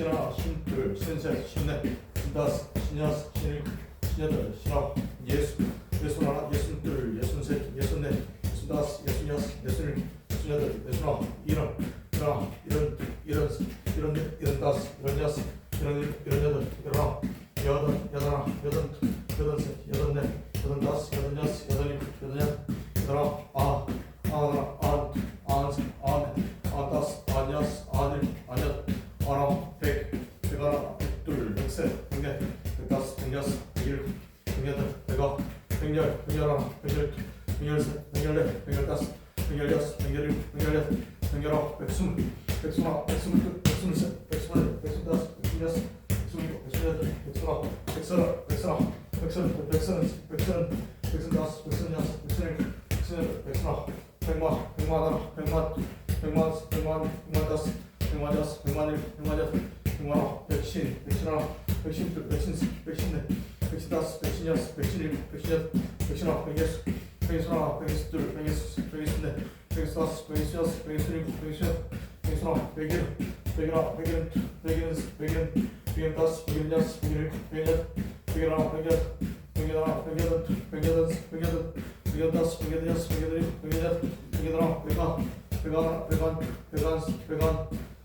쉰하나, 쉰둘, 쉰셋, 쉰넷, 쉰다섯, 쉰여섯, 쉰일곱, 쉰여덟, 쉰아홉, 예순, 예순하나, 예순둘, 예순셋, 예순넷, 예순다섯, 예순여섯, 예순일곱, 예순여덟, 예순아홉, 일흔, 일흔, 일흔, 일흔, 일흔, 일흔다섯, 일흔여섯, 일흔일곱, 일흔여덟, 일흔아홉, 여덟, 여덟하나, 여덟, 여덟 셋, 여덟 넷, 여덟 다섯, 여덟 백셋, 백넷, 백다섯, 백여섯, 백일곱, 백여덟, 백아홉, 백열, 백열하나, 백열둘, 백열셋, 백열넷, 백열다섯, 백열여섯, 백열일곱, 백열여덟, 백열아홉, 백스물, 백스물하나, 백스물둘, 백스물셋, 백스물넷, 백스물다섯, 백스물여섯, 백스물일곱, 백스물여덟, 백스물아홉, 백서른, 백서른, 백서른, 백서른, 백서른, 백서른다섯, 백서른여섯, 백서른일곱, 백서른여덟, 백서른아홉, 백만, 백만 하나, 백만, 백만, 백만, 백만 다섯, 백만 여섯, 백만 일곱, 백만 여덟, 백신공화, 백신, 백신하나, 백신둘, 백신셋, 백신넷, 백신다섯, 백신여섯, 백신일곱, 백신여덟, 백신아홉, 백여섯, 백신하나, 백신둘, 백신셋, 백신넷, 백신다섯, 백신여섯, 백신일곱, 백신여덟, 백신아홉, 백일, 백일아홉, 백일은, 백일은셋, 백일은, 백일다섯, 백일여섯, 백일일곱, 백일여덟, 백일아홉, 백일여덟, 백일하나, 백일여덟, 백일여덟, 백일여덟, 백일다섯, 백일여섯, 백일일곱, 백일여덟, 백일아홉, 백아, 백아, 백안, 백안, 백안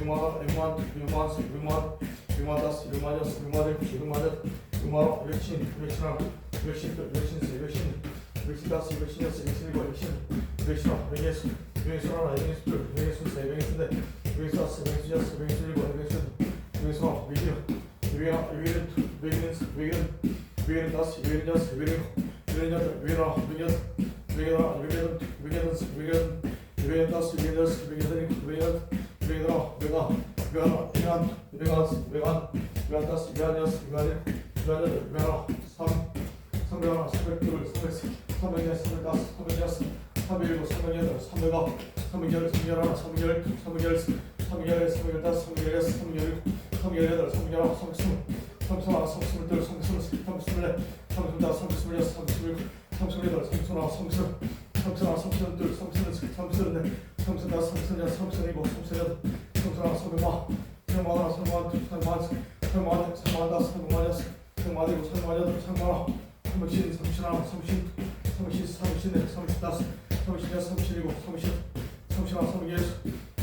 Hüma, Hüman, Hümas, Hüman, Hümadas, Hümayas, Hümarekçi, Hümadet, Hüma, Reçin, Reçram, Reçin, Reçinsi, Reçin, Reçidasi, Reçinesi, Reçinigo, Reçin, Reçram, Reges, Regesurana, Regesutü, Regesuse, Regesinde, Regesas, Regesuyas, Regesiligo, Regesud, Regesman, Regir, Rüya, Rüyet, Regilins, Regil, Regildas, Regildas, Regil, Regildas, Regildas, Regildas, Regildas, Regildas, Regildas, Regildas, Regildas, Regildas, Regildas, Regildas, Regildas, Regildas, 얘들아 내가 미안하 미안 미안 미안 미안다스 미안이었어 미안해 미안해 미안하 3 301 302 303 304 305 306 307 308 309 310 311 312 313 314 315 316 317 318 319 320 삼수나 삼수들 삼수 삼수래 삼수다 삼수야 삼수 삼수리다 삼수나 삼수 삼선아 삼선 둘 삼선은 삼선은 넷 삼선아 삼선이야 삼선이고 삼선은 삼선아 삼선마 삼마나 삼마 둘 삼마 삼마 삼마다 삼마야 삼마이고 삼마야 둘 삼마라 삼신 삼신아 삼신 삼신 삼신에 삼신다 삼신에 삼신이고 삼신 삼신아 삼예수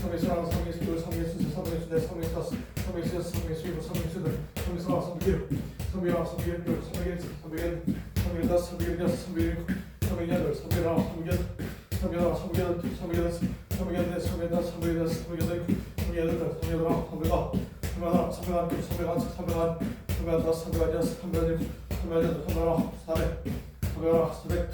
삼예수랑 삼예수 둘 삼예수 셋 삼예수 넷 삼예수 다섯 삼예수 여섯 삼예수 일곱 삼예수 여덟 삼예수랑 삼예수 삼예랑 삼예수 둘 삼예수 삼예수 삼예수 다섯 삼예수 여섯 삼예수 일곱 삼백여덟, 삼백하나, 삼백여덟, 삼백하나, 삼백여덟, 삼백여덟, 삼백여덟, 삼백여덟, 삼백여덟, 삼백여덟, 삼백여덟, 삼백여덟, 삼백아, 삼백하나, 삼백한 둘, 삼백한 셋, 삼백한, 다섯, 삼백한 삼백한 삼백한 삼백하나, 사백, 삼백하나, 사백,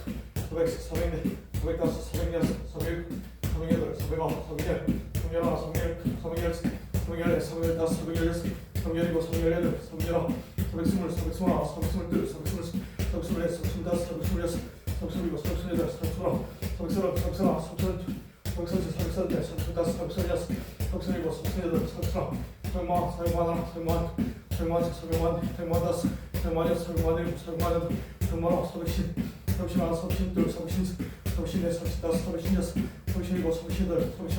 사백셋, 사백넷, 사백다섯, 사백여섯, 사백일곱, 사백여덟, 사백아홉, 사백열, 사백열하나, 사백열, 사백열셋, 사백열넷, 사백열다섯, 사백열여섯, 사백열일곱, 사백열여덟, 사백열아홉, 사백스물, 사백스물 하나, 사백스물둘, 사백스물셋, 사백스물넷, 사백스물다섯, 사백스물여섯, 석순이고 석순 여덟 석순 석순 석순 석순 석순 석순 대 석순 다섯 석순 여섯 석순이고 석순 여덟 석순 설마 설마 하나 설마 설마 설마 설마 다섯 설마 여섯 설마 일곱 설마 여덟 설마 아홉 석신 석신 하나 석신 둘 석신 석신 넷 석신 다섯 석신 여섯 석신이고 석신 여덟 석신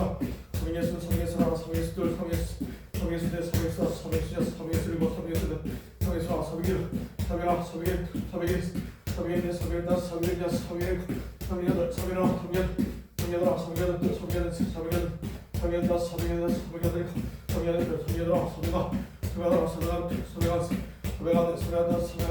성예수 성예수 하나 성예수 둘 성예수 성예수 넷 성예수 다섯 성예수 여섯 성예수 일곱 성예수 여덟 성예수 하나 성예수 삼일 삼일 삼일 삼일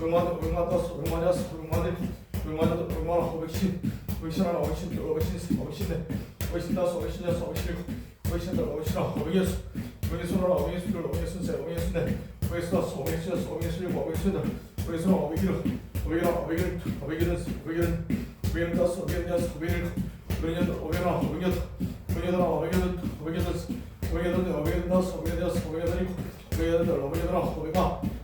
얼마나 얼마나 얼마냐 얼마나 얼마나 얼마나 어백신 어백신 하나 어백신 어백신 어백신네 어백신 다섯 어백신 여섯 어백신 일곱 어백신 여덟 어백신 아홉 어백신 어백신 하나 어백신 둘 어백신 셋 어백신 넷 어백신 다섯 어백신 여섯 어백신 일곱 어백신 여덟 어백신 아홉 어백신 어백일 어백일 어백일은 어백일은 어백일 다섯 어백일 여섯 어백일 일곱 어백일 여덟 어백일 하나 어백일 여덟 어백일 하나 어백일 어백일 여덟 어백일 여덟 어백일 다섯 어백일 여섯 어백일 일곱 어백일 여덟 어백일 하나 어백일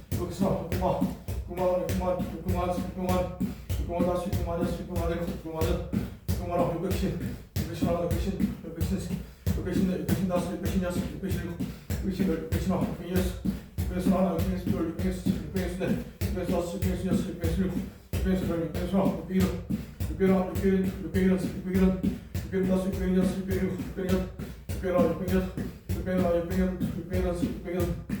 여기서 구마 구마로 구마 구마 구마 구마 다시 구마 다시 구마 다시 구마 구마로 육백신 육백신 하나 육백신 육백신 육백신 육백신 다섯 육백신 여섯 육백신 일곱 육백신 열 육백신 하나 육백신 여섯 육백신 하나 육백신 둘 육백신 육백신 넷 육백신 다섯 육백신 여섯 육백신 일곱 육백신 열 육백신 하나 육백일 육백일 하나 육백일 육백일 여섯 육백일 육백일 다섯 육백일 여섯 육백일 일곱 육백일 육백일 하나 육백일 육백일 하나 육백일 육백일 다섯 육백일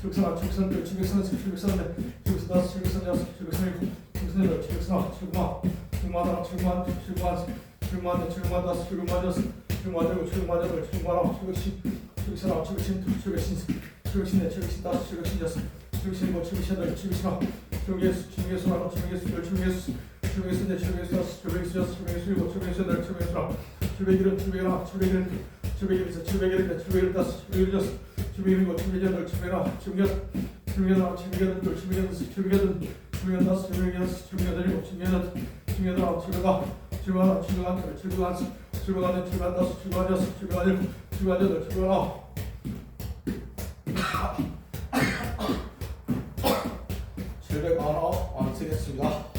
출격선아 출격선들 출격선아 출격선들 출격선아 출격선아 출격선일 출격선들 출격선아 출마 출마다 출마 출마 출마다 출마다 출마다 출마들고 출마들고 출마라 출격신 출격선아 출격신 출격신 출격신네 출격신다 출격신여스 출격신고 출격신들 출격신아 출격예수 출격예수라 출격예수들 출격예수 출격예수네 출격예수여스 출격예수여스 출격예수이고 출격예수들 출격예수라 출격일은 출격이라 출격일은 출격일에서 출격일인데 출격일다스 출격일여스 칠백여덟 칠백여덟 둘 칠백여섯 칠백여덟 칠백여섯 칠백여섯 칠백여덟 일곱 칠백여덟 칠백여덟 아홉 칠백아 칠백하나 칠백한 둘 칠백한 셋 칠백한 넷 칠백한 다섯 칠백한 여섯 칠백한 일곱 칠백한 여덟 칠백한 아홉 칠백아홉 완성했습니다.